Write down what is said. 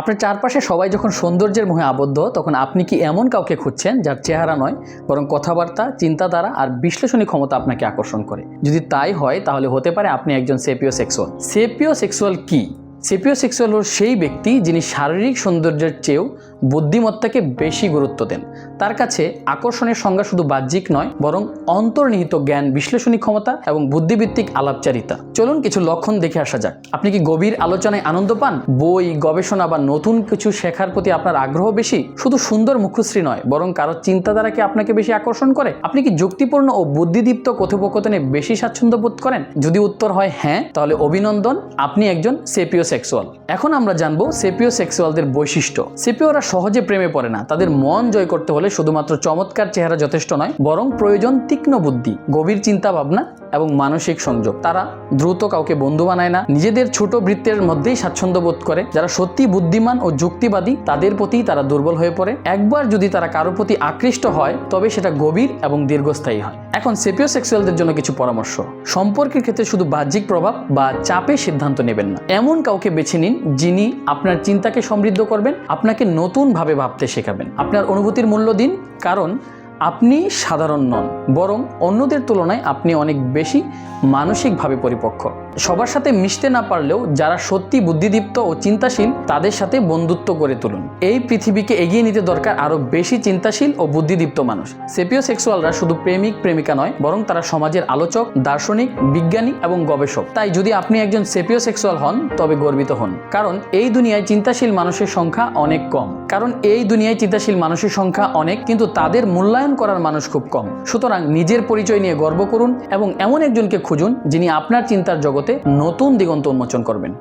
আপনার চারপাশে সবাই যখন সৌন্দর্যের মোহে আবদ্ধ, তখন আপনি কি এমন কাউকে খুঁজছেন যার চেহারা নয়, বরং কথাবার্তা, চিন্তাধারা আর বিশ্লেষণী ক্ষমতা আপনাকে আকর্ষণ করে? যদি তাই হয়, তাহলে হতে পারে আপনি একজন সেপিও সেক্সুয়াল সেপিও সেক্সুয়াল কী? সেপিও সেক্সুয়াল হল সেই ব্যক্তি যিনি শারীরিক সৌন্দর্যের চেয়েও বুদ্ধিমত্তাকে বেশি গুরুত্ব দেন। তার কাছে আকর্ষণের সংজ্ঞা শুধু বাহ্যিক নয়, বরং অন্তর্নিহিত জ্ঞান, বিশ্লেষণী ক্ষমতা এবং বুদ্ধিভিত্তিক আলাপচারিতা। চলুন কিছু লক্ষণ দেখে আসা যাক। আপনি কি গভীর আলোচনায় আনন্দ পান? বই, গবেষণা বা নতুন কিছু শেখার প্রতি আপনার আগ্রহ বেশি? শুধু সুন্দর মুখশ্রী নয়, বরং কারও চিন্তাধারা কি আপনাকে বেশি আকর্ষণ করে? আপনি কি যুক্তিপূর্ণ ও বুদ্ধিদীপ্ত কথোপকথনে বেশি স্বাচ্ছন্দ্য বোধ করেন? যদি উত্তর হয় হ্যাঁ তাহলে অভিনন্দন, আপনি একজন সেপিও সেক্সুয়াল এখন আমরা জানব সেপিও সেক্সুয়ালদের বৈশিষ্ট্য। সেপিওরা সহজে প্রেমে পড়ে না। তাদের মন জয় করতে হলে শুধুমাত্র চমৎকার চেহারা যথেষ্ট নয়, বরং প্রয়োজন তীক্ষ্ণ বুদ্ধি, গভীর চিন্তা ভাবনা এবং মানসিক সংযোগ। তারা দ্রুত কাউকে বন্ধু বানায় না, নিজেদের ছোট বৃত্তের মধ্যেই স্বাচ্ছন্দ্য বোধ করে। যারা সত্যি বুদ্ধিমান ও যুক্তিবাদী, তাদের প্রতি তারা দুর্বল হয়ে পড়ে। একবার যদি তারা কারোর প্রতি আকৃষ্ট হয়, তবে সেটা গভীর এবং দীর্ঘস্থায়ী হয়। এখন সেপিও সেক্সুয়ালদের জন্য কিছু পরামর্শ। সম্পর্কের ক্ষেত্রে শুধু বাহ্যিক প্রভাব বা চাপে সিদ্ধান্ত নেবেন না। এমন কাউকে বেছে নিন যিনি আপনার চিন্তাকে সমৃদ্ধ করবেন, আপনাকে নতুনভাবে ভাবতে শেখাবেন। আপনার অনুভূতির মূল্য দিন, কারণ আপনি সাধারণ নন, বরং অন্যদের তুলনায় আপনি অনেক বেশি মানসিকভাবে পরিপক্ক। সবার সাথে মিশতে না পারলেও যারা সত্যি বুদ্ধিদীপ্ত ও চিন্তাশীল, তাদের সাথে বন্ধুত্ব করে তুলুন। এই পৃথিবীকে এগিয়ে নিতে দরকার আরও বেশি চিন্তাশীল ও বুদ্ধিদীপ্ত মানুষ। সেপিও সেক্সুয়ালরা শুধু প্রেমিক, প্রেমিকা নয়, বরং তারা সমাজের আলোচক, দার্শনিক, বিজ্ঞানী এবং গবেষক। তাই যদি আপনি একজন সেপিও সেক্সুয়াল হন, তবে গর্বিত হন, কারণ এই দুনিয়ায় চিন্তাশীল মানুষের সংখ্যা অনেক কম। কারণ এই দুনিয়ায় চিন্তাশীল মানুষের সংখ্যা অনেক, কিন্তু তাদের মূল্যায়ন করার মানুষ খুব কম। সুতরাং নিজের পরিচয় নিয়ে গর্ব করুন এবং এমন একজনকে খুঁজুন যিনি আপনার চিন্তার জগতে নতুন দিগন্ত উন্মোচন করবেন।